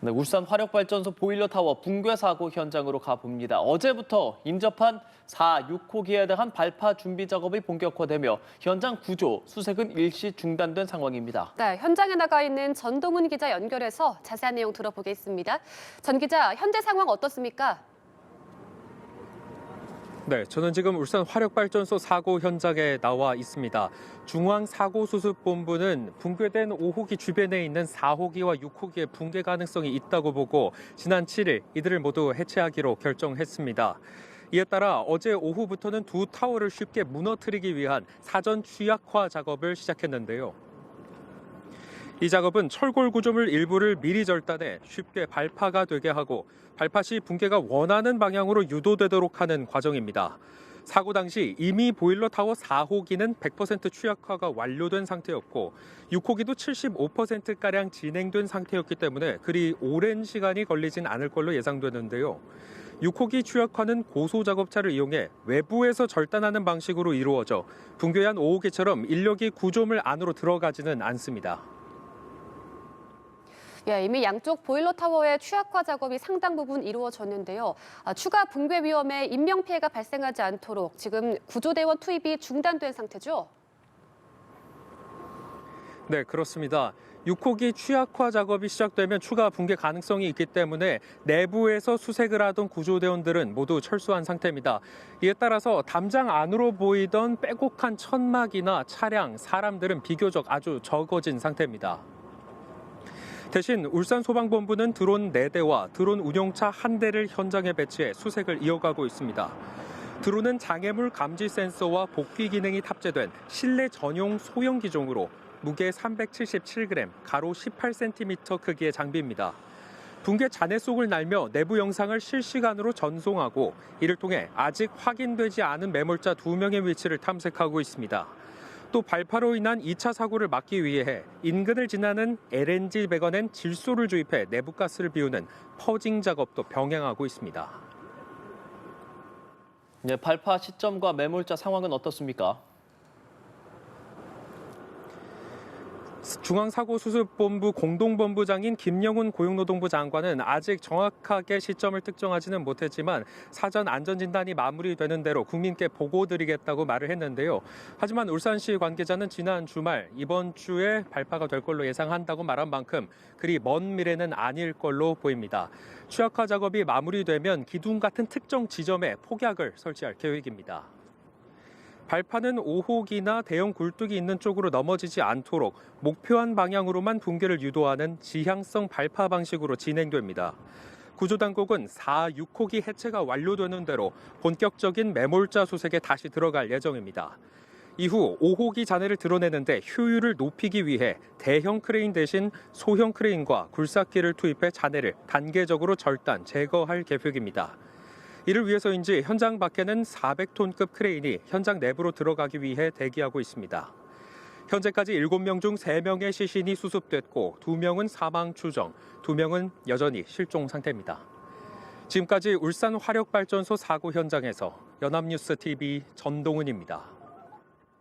네, 울산 화력발전소 보일러타워 붕괴 사고 현장으로 가봅니다. 어제부터 인접한 4, 6호 기에 대한 발파 준비 작업이 본격화되며 현장 구조, 수색은 일시 중단된 상황입니다. 네, 현장에 나가 있는 전동훈 기자 연결해서 자세한 내용 들어보겠습니다. 전 기자, 현재 상황 어떻습니까? 네, 저는 지금 울산 화력발전소 사고 현장에 나와 있습니다. 중앙사고수습본부는 붕괴된 5호기 주변에 있는 4호기와 6호기의 붕괴 가능성이 있다고 보고 지난 7일 이들을 모두 해체하기로 결정했습니다. 이에 따라 어제 오후부터는 두 타워를 쉽게 무너뜨리기 위한 사전 취약화 작업을 시작했는데요. 이 작업은 철골 구조물 일부를 미리 절단해 쉽게 발파가 되게 하고 발파 시 붕괴가 원하는 방향으로 유도되도록 하는 과정입니다. 사고 당시 이미 보일러 타워 4호기는 100% 취약화가 완료된 상태였고 6호기도 75%가량 진행된 상태였기 때문에 그리 오랜 시간이 걸리진 않을 걸로 예상되는데요. 6호기 취약화는 고소 작업차를 이용해 외부에서 절단하는 방식으로 이루어져 붕괴한 5호기처럼 인력이 구조물 안으로 들어가지는 않습니다. 예, 이미 양쪽 보일러 타워의 취약화 작업이 상당 부분 이루어졌는데요. 아, 추가 붕괴 위험에 인명 피해가 발생하지 않도록 지금 구조대원 투입이 중단된 상태죠. 네, 그렇습니다. 6호기 취약화 작업이 시작되면 추가 붕괴 가능성이 있기 때문에 내부에서 수색을 하던 구조대원들은 모두 철수한 상태입니다. 이에 따라서 담장 안으로 보이던 빼곡한 천막이나 차량, 사람들은 비교적 아주 적어진 상태입니다. 대신 울산 소방본부는 드론 4대와 드론 운용차 1대를 현장에 배치해 수색을 이어가고 있습니다. 드론은 장애물 감지 센서와 복귀 기능이 탑재된 실내 전용 소형 기종으로 무게 377g, 가로 18cm 크기의 장비입니다. 붕괴 잔해 속을 날며 내부 영상을 실시간으로 전송하고 이를 통해 아직 확인되지 않은 매몰자 2명의 위치를 탐색하고 있습니다. 또 발파로 인한 2차 사고를 막기 위해 인근을 지나는 LNG 배관엔 질소를 주입해 내부 가스를 비우는 퍼징 작업도 병행하고 있습니다. 네, 발파 시점과 매몰자 상황은 어떻습니까? 중앙사고수습본부 공동본부장인 김영훈 고용노동부 장관은 아직 정확하게 시점을 특정하지는 못했지만 사전 안전진단이 마무리되는 대로 국민께 보고드리겠다고 말을 했는데요. 하지만 울산시 관계자는 지난 주말 이번 주에 발파가 될 걸로 예상한다고 말한 만큼 그리 먼 미래는 아닐 걸로 보입니다. 취약화 작업이 마무리되면 기둥 같은 특정 지점에 폭약을 설치할 계획입니다. 발파는 5호기나 대형 굴뚝이 있는 쪽으로 넘어지지 않도록 목표한 방향으로만 붕괴를 유도하는 지향성 발파 방식으로 진행됩니다. 구조당국은 4, 6호기 해체가 완료되는 대로 본격적인 매몰자 수색에 다시 들어갈 예정입니다. 이후 5호기 잔해를 드러내는데 효율을 높이기 위해 대형 크레인 대신 소형 크레인과 굴삭기를 투입해 잔해를 단계적으로 절단, 제거할 계획입니다. 이를 위해서인지 현장 밖에는 400톤급 크레인이 현장 내부로 들어가기 위해 대기하고 있습니다. 현재까지 7명 중 3명의 시신이 수습됐고 2명은 사망 추정, 2명은 여전히 실종 상태입니다. 지금까지 울산 화력발전소 사고 현장에서 연합뉴스 TV 전동은입니다.